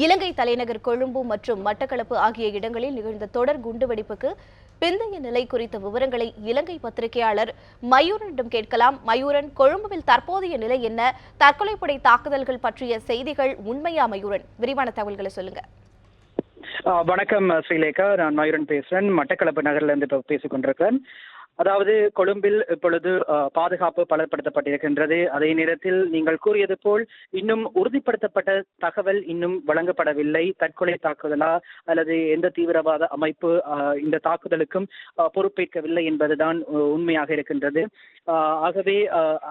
இலங்கை தலைநகர் கொழும்பு மற்றும் மட்டக்களப்பு ஆகிய இடங்களில் நிகழ்ந்த தொடர் குண்டுவெடிப்புக்கு பிந்தைய நிலை குறித்த விவரங்களை இலங்கை பத்திரிகையாளர் மயூரனிடம் கேட்கலாம். மயூரன் கொழும்புவில் தற்போதைய நிலை என்ன? தற்கொலைப்படை தாக்குதல்கள் பற்றிய செய்திகள் உண்மையா மயூரன்? விரிவான தகவல்களை சொல்லுங்க. வணக்கம் ஸ்ரீலேகா. நான் மயூரன் பேசுறேன். மட்டக்களப்பு நகர்ல இருந்து பேசிக் கொண்டிருக்கிறேன் அதாவது கொழும்பில் இப்பொழுது பாதுகாப்பு பலப்படுத்தப்பட்டிருக்கின்றது. அதே நேரத்தில் நீங்கள் கூறியது போல் இன்னும் உறுதிப்படுத்தப்பட்ட தகவல் இன்னும் வழங்கப்படவில்லை. தற்கொலை தாக்குதலா அல்லது எந்த தீவிரவாத அமைப்பு இந்த தாக்குதலுக்கும் பொறுப்பேற்கவில்லை என்பதுதான் உண்மையாக இருக்கின்றது. ஆகவே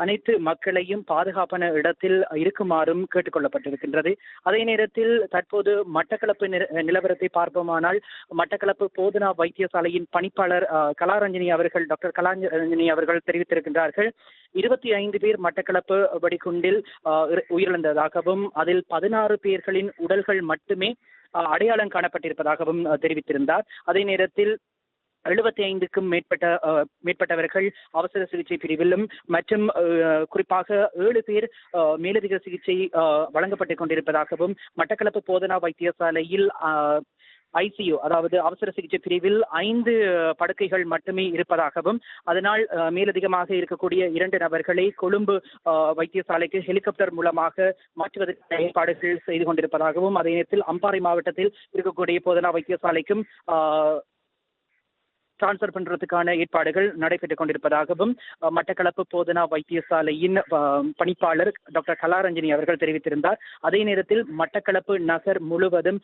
அனைத்து மக்களையும் பாதுகாப்பான இடத்தில் இருக்குமாறும் கேட்டுக்கொள்ளப்பட்டிருக்கின்றது. அதே நேரத்தில் தற்போது மட்டக்களப்பு நிலவரத்தை பார்ப்போமானால் மட்டக்களப்பு போதனா வைத்தியசாலையின் பணிப்பாளர் கலாரஞ்சனி அவர்கள் டாக்டர் கலாஞ்சனி அவர்கள் தெரிவித்திருக்கின்றார்கள். இருபத்தி ஐந்து பேர் மட்டக்களப்பு வெடிகுண்டில் உயிரிழந்ததாகவும் அதில் பதினாறு பேர்களின் உடல்கள் மட்டுமே அடையாளம் காணப்பட்டிருப்பதாகவும் தெரிவித்திருந்தார். அதே நேரத்தில் எழுபத்தி ஐந்துக்கும் மேற்பட்ட அஹ், மேற்பட்டவர்கள் அவசர சிகிச்சை பிரிவிலும் மற்றும் அஹ், குறிப்பாக ஏழு பேர் மேலதிக சிகிச்சை வழங்கப்பட்டுக் கொண்டிருப்பதாகவும் மட்டக்களப்பு போதனா வைத்தியசாலையில் ஐசியு அதாவது அவசர சிகிச்சை பிரிவில் ஐந்து படுக்கைகள் மட்டுமே இருப்பதாகவும் அதனால் மேலதிகமாக இருக்கக்கூடிய இரண்டு நபர்களை கொழும்பு வைத்தியசாலைக்கு ஹெலிகாப்டர் மூலமாக மாற்றுவதற்கான ஏற்பாடுகள் செய்து கொண்டிருப்பதாகவும் அதே நேரத்தில் அம்பாறை மாவட்டத்தில் இருக்கக்கூடிய போதனா வைத்தியசாலைக்கும் டிரான்ஸ்பர் பண்றதுக்கான ஏற்பாடுகள் நடைபெற்றுக் கொண்டிருப்பதாகவும் மட்டக்களப்பு போதனா வைத்தியசாலையின் பணிப்பாளர் டாக்டர் கலாரஞ்சனி அவர்கள் தெரிவித்திருந்தார். அதே நேரத்தில் மட்டக்களப்பு நகர் முழுவதும்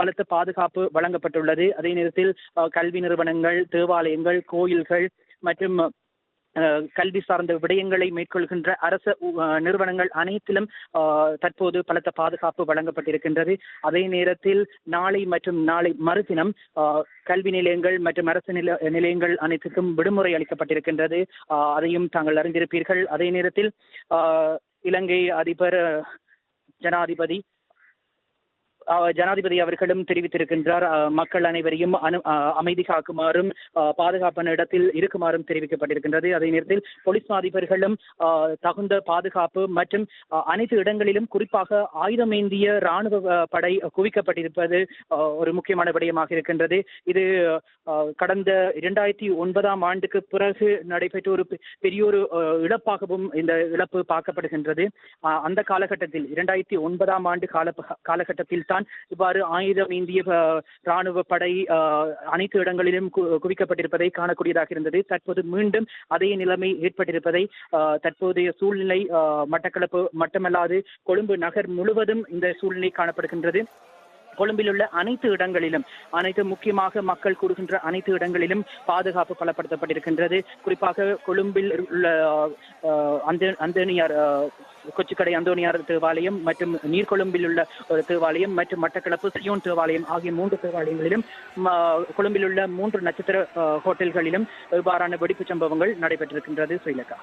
பலத்த பாதுகாப்பு வழங்கப்பட்டுள்ளது. அதே நேரத்தில் கல்வி நிறுவனங்கள் தேவாலயங்கள் கோயில்கள் மற்றும் கல்வி சார்ந்த விடயங்களை மேற்கொள்கின்ற அரச நிறுவனங்கள் அனைத்திலும் தற்போது பலத்த பாதுகாப்பு வழங்கப்பட்டிருக்கின்றது. அதே நேரத்தில் நாளை மற்றும் நாளை மறுதினம் கல்வி நிலையங்கள் மற்றும் அரசு நில நிலையங்கள் அனைத்துக்கும் விடுமுறை அளிக்கப்பட்டிருக்கின்றது. அதையும் தாங்கள் அறிந்திருப்பீர்கள். அதே நேரத்தில் இலங்கை அதிபர் ஜனாதிபதி ஜனாதிபதி அவர்களும் தெரிவித்திருக்கின்றார். மக்கள் அனைவரையும் அனு அமைதி காக்குமாறும் பாதுகாப்பான இடத்தில் இருக்குமாறும் தெரிவிக்கப்பட்டிருக்கின்றது. அதே நேரத்தில் போலீஸ் அதிபர்களும் தகுந்த பாதுகாப்பு மற்றும் அனைத்து இடங்களிலும் குறிப்பாக ஆயுதமேந்திய ராணுவ படை குவிக்கப்பட்டிருப்பது ஒரு முக்கியமான விடயமாக இருக்கின்றது. இது கடந்த இரண்டாயிரத்தி ஒன்பதாம் ஆண்டுக்கு பிறகு நடைபெற்ற ஒரு பெரிய ஒரு இழப்பாகவும் இந்த இழப்பு பார்க்கப்படுகின்றது. அந்த காலகட்டத்தில் இரண்டாயிரத்தி ஒன்பதாம் ஆண்டு கால காலகட்டத்தில் தான் இவ்வாறு ஆயுதம் இந்திய ராணுவ படை அனைத்து இடங்களிலும் கு- குவிக்கப்பட்டிருப்பதை காணக்கூடியதாக இருந்தது. தற்போது மீண்டும் அதே நிலைமை ஏற்பட்டிருப்பதை தற்போதைய சூழ்நிலை மட்டக்களப்பு மட்டுமல்லாது கொழும்பு நகர் முழுவதும் இந்த சூழ்நிலை காணப்படுகின்றது. கொழும்பில் உள்ள அனைத்து இடங்களிலும் அனைத்து முக்கியமாக மக்கள் கூடுகின்ற அனைத்து இடங்களிலும் பாதுகாப்பு பலப்படுத்தப்பட்டிருக்கின்றது. குறிப்பாக கொழும்பில் உள்ள அந்த அந்தோனியார் கொச்சிக்கடை அந்தோனியார் தேவாலயம் மற்றும் நீர்கொழும்பில் உள்ள ஒரு தேவாலயம் மற்றும் மட்டக்களப்பு சியோன் தேவாலயம் ஆகிய மூன்று தேவாலயங்களிலும் கொழும்பில் உள்ள மூன்று நட்சத்திர ஹோட்டல்களிலும் இவ்வாறான வெடிப்புச் சம்பவங்கள் நடைபெற்றிருக்கின்றது ஸ்ரீலங்கா.